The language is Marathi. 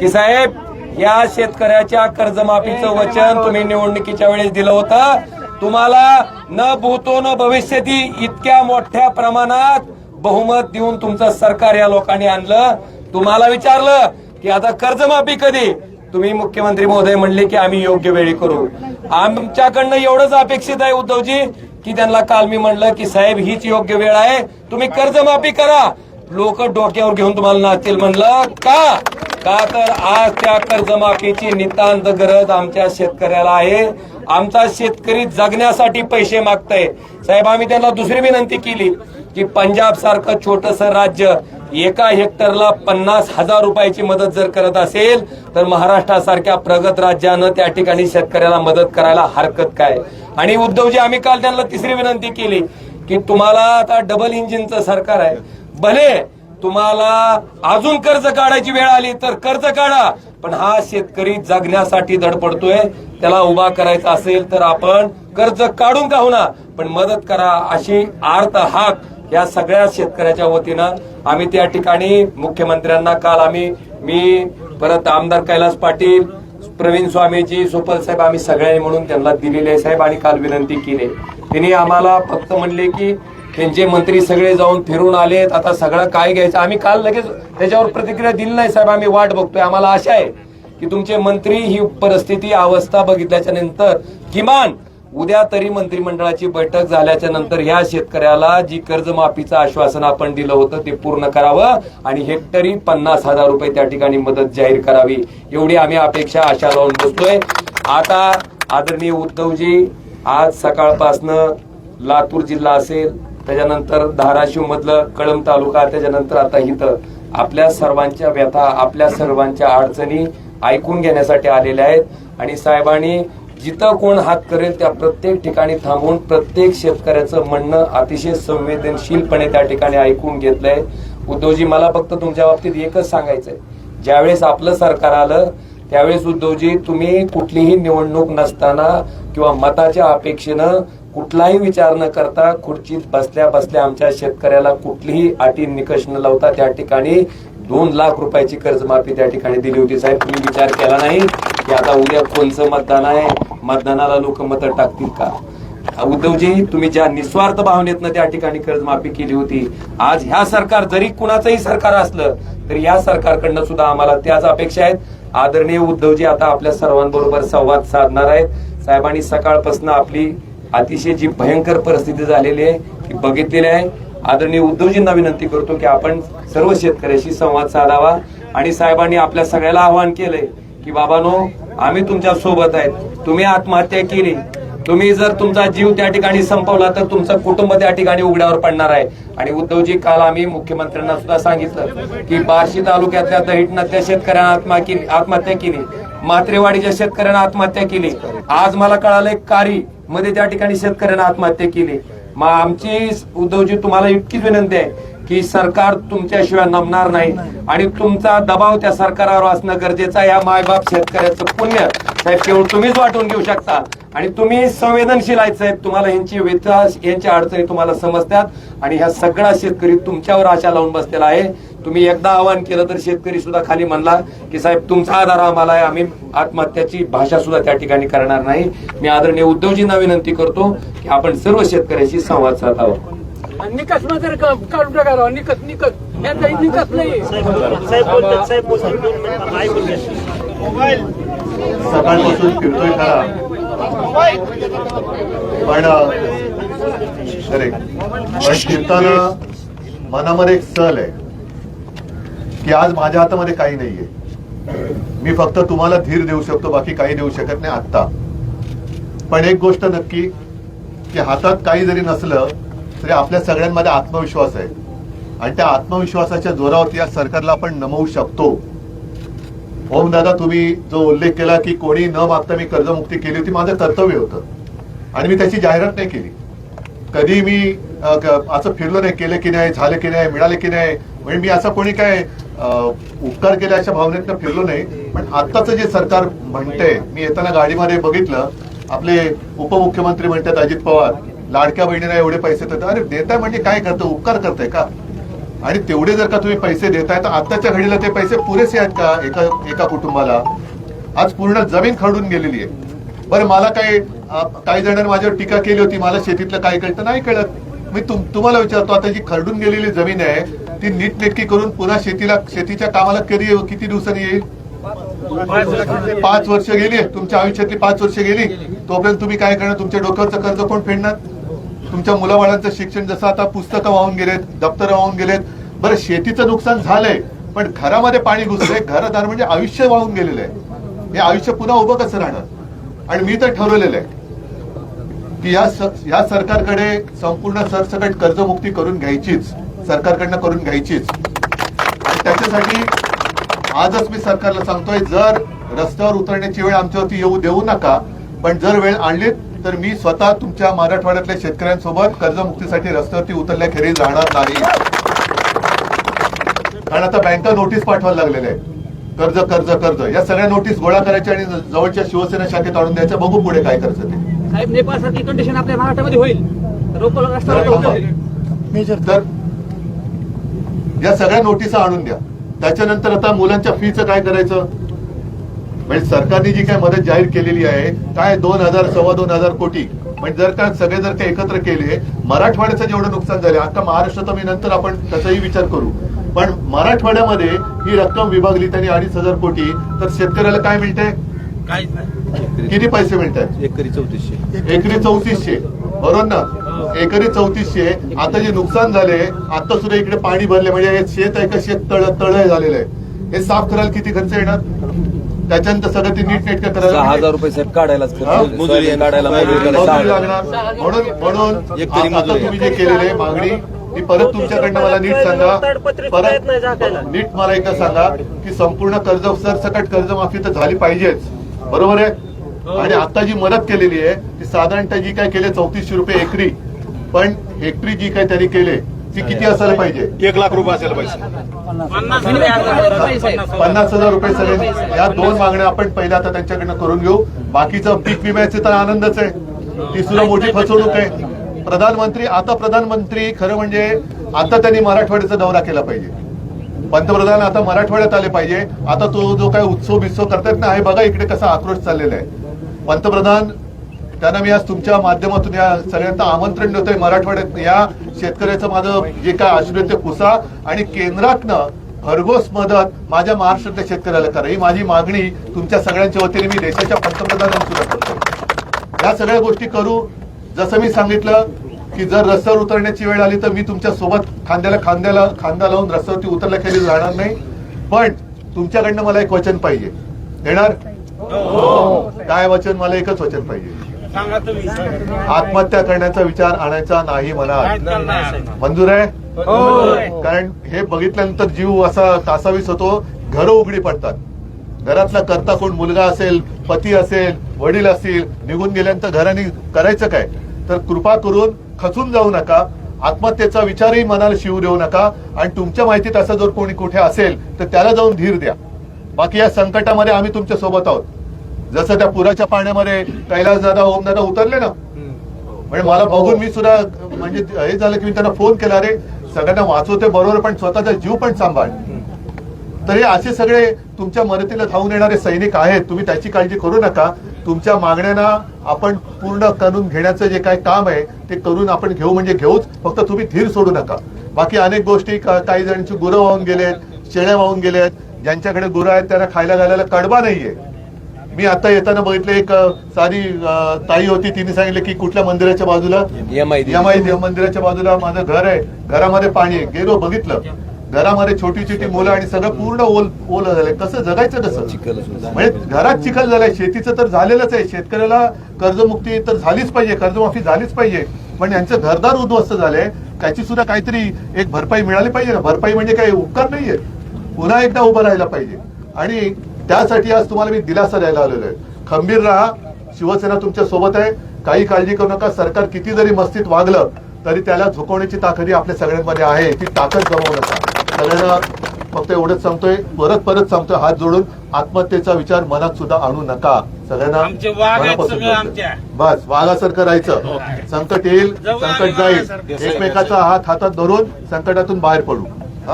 की साहेब या शेतकऱ्याच्या कर्जमाफीचं वचन तुम्ही निवडणुकीच्या वेळेस दिलं होतं. तुम्हाला न भूतो न भविष्यती इतक्या मोठ्या प्रमाणात बहुमत देऊन तुमचं सरकार या लोकांनी आणलं. तुम्हाला विचारलं की आता कर्जमाफी कधी? तुम्ही मुख्यमंत्री महोदय म्हणले की आम्ही योग्य वेळी करू. आमच्याकडनं एवढंच अपेक्षित आहे उद्धवजी की त्यांना काल मी म्हणलं की साहेब हीच योग्य वेळ आहे. तुम्ही कर्जमाफी करा. लोक डोक्यावर घेऊन तुम्हाला नाचतील म्हणलं का? का तर आज त्या कर्जमाफीची नितांत गरज आमच्या शेतकऱ्याला आहे. आमचा शेतकरी जगण्यासाठी पैसे मागतय. साहेब आम्ही त्यांना दुसरी विनंती केली की पंजाब सारखं छोटस राज्य एका हेक्टरला पन्नास हजार रुपयाची मदत जर करत असेल तर महाराष्ट्रासारख्या प्रगत राज्यानं त्या ठिकाणी शेतकऱ्याला मदत करायला हरकत काय? आणि उद्धवजी आम्ही काल त्यांना तिसरी विनंती केली की तुम्हाला आता डबल इंजिनचं सरकार आहे. भले तुम्हाला अजून कर्ज काढायची वेळ आली तर कर्ज काढा पण हा शेतकरी जगण्यासाठी धडपडतोय. त्याला उभा करायचा असेल तर आपण कर्ज काढून का होणार पण मदत करा अशी आर्त हाक या सगळ्या शेतकऱ्याच्या वतीनं आम्ही त्या ठिकाणी मुख्यमंत्र्यांना काल आम्ही मी परत आमदार कैलास पाटील प्रवीण स्वामीजी सुपल साहेब आम्ही सगळ्यांनी म्हणून त्यांना दिलेले साहेब आणि काल विनंती केली त्यांनी आम्हाला फक्त म्हणले की त्यांचे मंत्री सगळे जाऊन फिरून आलेत. आता सगळं काय घ्यायचं? आम्ही काल लगेच त्याच्यावर प्रतिक्रिया दिली नाही साहेब. आम्ही वाट बघतोय. आम्हाला आशा आहे की तुमचे मंत्री ही परिस्थिती अवस्था बघितल्याच्या नंतर किमान उद्या तरी मंत्रिमंडळाची बैठक झाल्याच्यानंतर ह्या शेतकऱ्याला जी कर्जमाफीचं आश्वासन आपण दिलं होतं ते पूर्ण करावं आणि हेक्टरी पन्नास हजार रुपये त्या ठिकाणी मदत जाहीर करावी. एवढी आम्ही अपेक्षा आशा लावून बसतोय आता आदरणीय उद्धवजी आज सकाळपासनं लातूर जिल्हा असेल त्याच्यानंतर धाराशिव मधलं कळंब तालुका त्याच्यानंतर आता इथं आपल्या सर्वांच्या व्यथा आपल्या सर्वांच्या अडचणी ऐकून घेण्यासाठी आलेल्या आहेत. आणि साहेबांनी जिथं कोण हात करेल त्या प्रत्येक ठिकाणी थांबून प्रत्येक शेतकऱ्याचं म्हणणं अतिशय संवेदनशीलपणे त्या ठिकाणी ऐकून घेतलंय. उद्धवजी मला फक्त तुमच्या बाबतीत एकच सांगायचंय. ज्यावेळेस आपलं सरकार आलं त्यावेळेस उद्धवजी तुम्ही कुठलीही निवडणूक नसताना किंवा मताच्या अपेक्षेनं कुठलाही विचार न करता खुर्चीत बसल्या बसल्या आमच्या शेतकऱ्याला कुठलीही अटी निकष न लावता त्या ठिकाणी दोन लाख रुपयाची कर्जमाफी त्या ठिकाणी दिली होती. साहेब तुम्ही विचार केला नाही की आता उद्या कोणचं मतदान आहे? मतदानाला लोक मतं टाकतील का? उद्धवजी तुम्ही ज्या निस्वार्थ भावनेतनं त्या ठिकाणी कर्जमाफी केली होती आज ह्या सरकार जरी कुणाचंही सरकार असलं तरी या सरकारकडनं सुद्धा आम्हाला त्याच अपेक्षा आहेत. आदरणीय उद्धवजी आता आपल्या सर्वांबरोबर संवाद साधणार आहेत. साहेबांनी सकाळपासून आपली अतिशय जी भयंकर परिस्थिती झालेली आहे ती बघितलेली आहे. आदरणीय उद्धवजींना विनंती करतो की आपण सर्व शेतकऱ्याशी संवाद साधावा. आणि साहेबांनी आपल्या सगळ्याला आवाहन केलंय की बाबानो आम्ही तुमच्यासोबत आहेत. तुम्ही आत्महत्या केली. तुम्ही जर तुमचा जीव त्या ठिकाणी संपवला तर तुमचं कुटुंब त्या ठिकाणी उघड्यावर पडणार आहे. आणि उद्धवजी काल आम्ही मुख्यमंत्र्यांना सुद्धा सांगितलं की बार्शी तालुक्यातल्या दहिटनातल्या शेतकऱ्यांना आत्मा केली आत्महत्या केली. मात्रेवाडीच्या शेतकऱ्यांना आत्महत्या केली. आज मला कळालंय कारी मध्ये त्या ठिकाणी शेतकऱ्यांना आत्महत्या केली. मग आमची उद्धवजी तुम्हाला इतकीच विनंती आहे की सरकार तुमच्याशिवाय नमणार नाही. आणि तुमचा दबाव त्या सरकारवर असणं गरजेचं आहे. या मायबाप शेतकऱ्याचं पुण्य साहेब केवळ तुम्हीच वाटून घेऊ शकता. आणि तुम्ही संवेदनशील आहेत साहेब. तुम्हाला यांची व्यथा यांच्या अडचणी तुम्हाला समजतात. आणि ह्या सगळा शेतकरी तुमच्यावर आशा लावून बसलेला आहे. तुम्ही एकदा आवाहन केलं तर शेतकरी सुद्धा खाली म्हणला की साहेब तुमचा आधार आम्हाला आहे. आम्ही आत्महत्याची भाषा सुद्धा त्या ठिकाणी करणार नाही. मी आदरणीय उद्धवजींना विनंती करतो की आपण सर्व शेतकऱ्याशी संवाद साधावा. काढून टाकावा यांचा नाही. सकाळपासून फिरतोय खरा पण फिरताना मनामध्ये एक सल आहे. की आज माझ्या हातामध्ये काही नाहीये. मी फक्त तुम्हाला धीर देऊ शकतो बाकी काही देऊ शकत नाही आत्ता. पण एक गोष्ट नक्की की हातात काही जरी नसलं तरी आपल्या सगळ्यांमध्ये आत्मविश्वास आहे. आणि त्या आत्मविश्वासाच्या जोरावरती या सरकारला आपण नमवू शकतो. ओम दादा तुम्ही जो उल्लेख केला की कोणी न मागता मी कर्जमुक्ती केली होती माझं कर्तव्य होतं. आणि मी त्याची जाहिरात नाही केली. कधी मी असं फिरलो नाही केलं की नाही झालं की नाही मिळाले की नाही म्हणजे मी असं कोणी काय उपकार केले अशा भावनेतनं फिरलो नाही. पण आत्ताचं जे सरकार म्हणतंय मी येताना गाडीमध्ये बघितलं आपले उपमुख्यमंत्री म्हणतात अजित पवार लाडक्या बहिणीला एवढे पैसे देतात. अरे देताय म्हणजे काय करतं? उपकार करताय का? आणि तेवढे जर का तुम्ही पैसे देताय तर आताच्या घडीला ते पैसे पुरेसे आहेत का एका एका कुटुंबाला? आज पूर्ण जमीन खरडून गेलेली आहे. बरं मला काही काही जणांनी माझ्यावर टीका केली होती मला शेतीतलं काय कळतं नाही कळत. मी तुम तुम्हाला विचारतो आता जी खरडून गेलेली जमीन आहे ती नीटनेटकी करून पुन्हा शेतीला शेतीच्या कामाला कधी किती दिवसांनी येईल? पाच वर्ष गेली तुमच्या आयुष्यातली पाच वर्ष गेली. तोपर्यंत तुम्ही काय करणार? तुमच्या डोक्यावरचं कर्ज कोण फेडणार? तुमच्या मुलाबाळांचं शिक्षण जसं आता पुस्तकं वाहून गेलेत दप्तर वाहून गेलेत. बरं शेतीचं नुकसान झालंय पण घरामध्ये पाणी घुसलंय घरदार म्हणजे आयुष्य वाहून गेलेलं आहे. हे आयुष्य पुन्हा उभं कसं राहणार? आणि मी तर ठरवलेलं आहे की या या सरकारकडे संपूर्ण सरसकट कर्जमुक्ती करून घ्यायचीच सरकारकडनं करून घ्यायचीच. आणि त्याच्यासाठी आजच मी सरकारला सांगतोय जर रस्त्यावर उतरण्याची वेळ आमच्यावरती येऊ देऊ नका पण जर वेळ आणलीत तर मी स्वतः तुमच्या मराठवाड्यातल्या शेतकऱ्यांसोबत कर्जमुक्तीसाठी रस्त्यावरती उतरल्याखेरीज राहणार नाही. कारण आता बँका नोटीस पाठवायला लागलेल्या आहे कर्ज कर्ज कर्ज. या सगळ्या नोटीस गोळा करायच्या आणि जवळच्या शिवसेना शाखेत आणून द्यायचं बघू पुढे काय करायचं ते. साहेब नेपाळ सारखी कंडिशन आपल्या महाराष्ट्रामध्ये होईल. रोप रस्त्यावर. तर या सगळ्या नोटिसा आणून द्या. त्याच्यानंतर आता मुलांच्या फीचं काय करायचं? म्हणजे सरकारने जी काय मदत जाहीर केलेली आहे काय दोन हजार सव्वा दोन हजार कोटी म्हणजे जर का सगळे जर का एकत्र केले मराठवाड्याचं जेवढं नुकसान झालं अख्खा महाराष्ट्राचा मी नंतर आपण त्याचाही विचार करू. पण मराठवाड्यामध्ये ही रक्कम विभागली त्यांनी अडीच हजार कोटी तर शेतकऱ्याला काय मिळतंय? किती पैसे मिळत आहेत एकरी चौतीसशे. एकरी चौतीसशे. बरोबर ना? एकरी चौतीसशे. आता जे नुकसान झाले आता सुद्धा इकडे पाणी भरले. म्हणजे हे शेत आहे का? शेत तळ तळ झालेलं आहे. हे साफ करायला किती खर्च येणार? त्याच्यानंतर सगळं ते नीट नेटकं सहा हजार करायला रुपये साहेब हा? मजुरी काढायला मजुरी करायला. लागणार. म्हणून म्हणून आता. तुम्ही जे केलेले मागणी मी परत तुमच्याकडनं मला नीट सांगा. परत नीट मला एकदा सांगा की संपूर्ण कर्ज सरसकट कर्जमाफी तर झाली पाहिजेच. बरोबर आहे? आणि आता जी मदत केलेली आहे ती साधारणतः जी काय केले चौतीसशे रुपये एकरी. पण हेक्टरी जी काय त्यांनी केले ती किती असायला पाहिजे? एक लाख रुपये असायला पाहिजे. पन्नास हजार रुपये सगळे. या दोन मागण्या आपण पहिल्या आता त्यांच्याकडनं करून घेऊ. बाकीचं पीक विम्याचे तर आनंदच आहे. ती सुद्धा मोठी फसवणूक आहे. प्रधानमंत्री आता प्रधानमंत्री खरं म्हणजे आता त्यांनी मराठवाड्याचा दौरा केला पाहिजे. पंतप्रधान आता मराठवाड्यात आले पाहिजे. आता तो जो काय उत्सव बित्सव करतायत ना हे बघा इकडे कसा आक्रोश चाललेला आहे. पंतप्रधान त्यांना मी आज तुमच्या माध्यमातून या सगळ्यांना आमंत्रण देतोय. मराठवाड्यात या शेतकऱ्याचं माझं जे काय आश्रय ते पुसा आणि केंद्रातनं भरघोस मदत माझ्या महाराष्ट्रातल्या शेतकऱ्याला करा. ही माझी मागणी तुमच्या सगळ्यांच्या वतीने मी देशाच्या पंतप्रधानांना सुद्धा करतो या सगळ्या गोष्टी करू. जसं मी सांगितलं की जर रस्त्यावर उतरण्याची वेळ आली तर मी तुमच्यासोबत खांद्याला खांद्याला खांदा लावून रस्त्यावरती उतरल्याखेरीज राहणार नाही. पण तुमच्याकडनं मला एक वचन पाहिजे. येणार? काय वचन? मला एकच वचन पाहिजे. आत्महत्या करण्याचा विचार आणायचा नाही मनात मंजूर आहे? कारण हे बघितल्यानंतर जीव असा तासावीस होतो घरं उघडी पडतात. घरातला करता कोण मुलगा असेल पती असेल वडील असतील निघून गेल्यानंतर घराने करायचं काय? तर कृपा करून खचून जाऊ नका आत्महत्येचा विचारही मनाला शिवू देऊ नका आणि तुमच्या माहितीत असं जर कोणी कुठे असेल तर त्याला जाऊन धीर द्या. बाकी या संकटामध्ये आम्ही तुमच्यासोबत आहोत. जसं त्या पुराच्या पाण्यामध्ये कैलास दादा ओम दादा उतरले ना? म्हणजे मला बघून मी सुद्धा म्हणजे हे झालं की मी त्यांना फोन केला रे सगळ्यांना वाचवते बरोबर पण स्वतःचा जीव पण सांभाळ. तर हे असे सगळे तुमच्या मदतीला धावून येणारे सैनिक आहेत तुम्ही त्याची काळजी करू नका. तुमच्या मागण्यांना आपण पूर्ण करून घेण्याचं जे काय काम आहे ते करून आपण घेऊ म्हणजे घेऊच. फक्त तुम्ही धीर सोडू नका. बाकी अनेक गोष्टी काही जणांची गुरं वाहून गेलेत शेळ्या वाहून गेलेत. ज्यांच्याकडे गुरं आहेत त्यांना खायला घालायला कडबा नाहीये. मी आता येताना बघितलं एक साधी ताई होती. तिने सांगितलं की कुठल्या मंदिराच्या बाजूला? यमाई मंदिराच्या बाजूला माझं घर आहे. घरामध्ये पाणी आहे. गेलो बघितलं. घरामध्ये छोटी छोटी मुलं आणि सगळं पूर्ण ओल ओल झालंय. कसं? जगायचं कसं? चिखल. म्हणजे घरात चिखल झालाय. शेतीचं तर झालेलंच आहे. शेतकऱ्याला कर्जमुक्ती तर झालीच पाहिजे. कर्जमाफी झालीच पाहिजे. पण यांचं घरदार उद्ध्वस्त झालंय. त्याची सुद्धा काहीतरी एक भरपाई मिळाली पाहिजे ना. भरपाई म्हणजे काही उपकार नाहीये पुन्हा एकदा उभं राहायला पाहिजे. आणि त्यासाठी आज तुम्हाला मी दिलासा द्यायला आलेलो आहे. खंबीर राहा. शिवसेना तुमच्यासोबत आहे. काही काळजी करू नका. सरकार किती जरी मस्तीत वागलं तरी त्याला झुकवण्याची ताकदी आपल्या सगळ्यांमध्ये आहे. ती ताकद गमावू नका. सगळ्यांना फक्त एवढंच सांगतोय परत परत सांगतोय हात जोडून आत्महत्येचा विचार मनात सुद्धा आणू नका. सगळ्यांना. बस वाघासारखं राहायचं. संकट येईल संकट जाईल. एकमेकाचा हात हातात धरून संकटातून बाहेर पडू.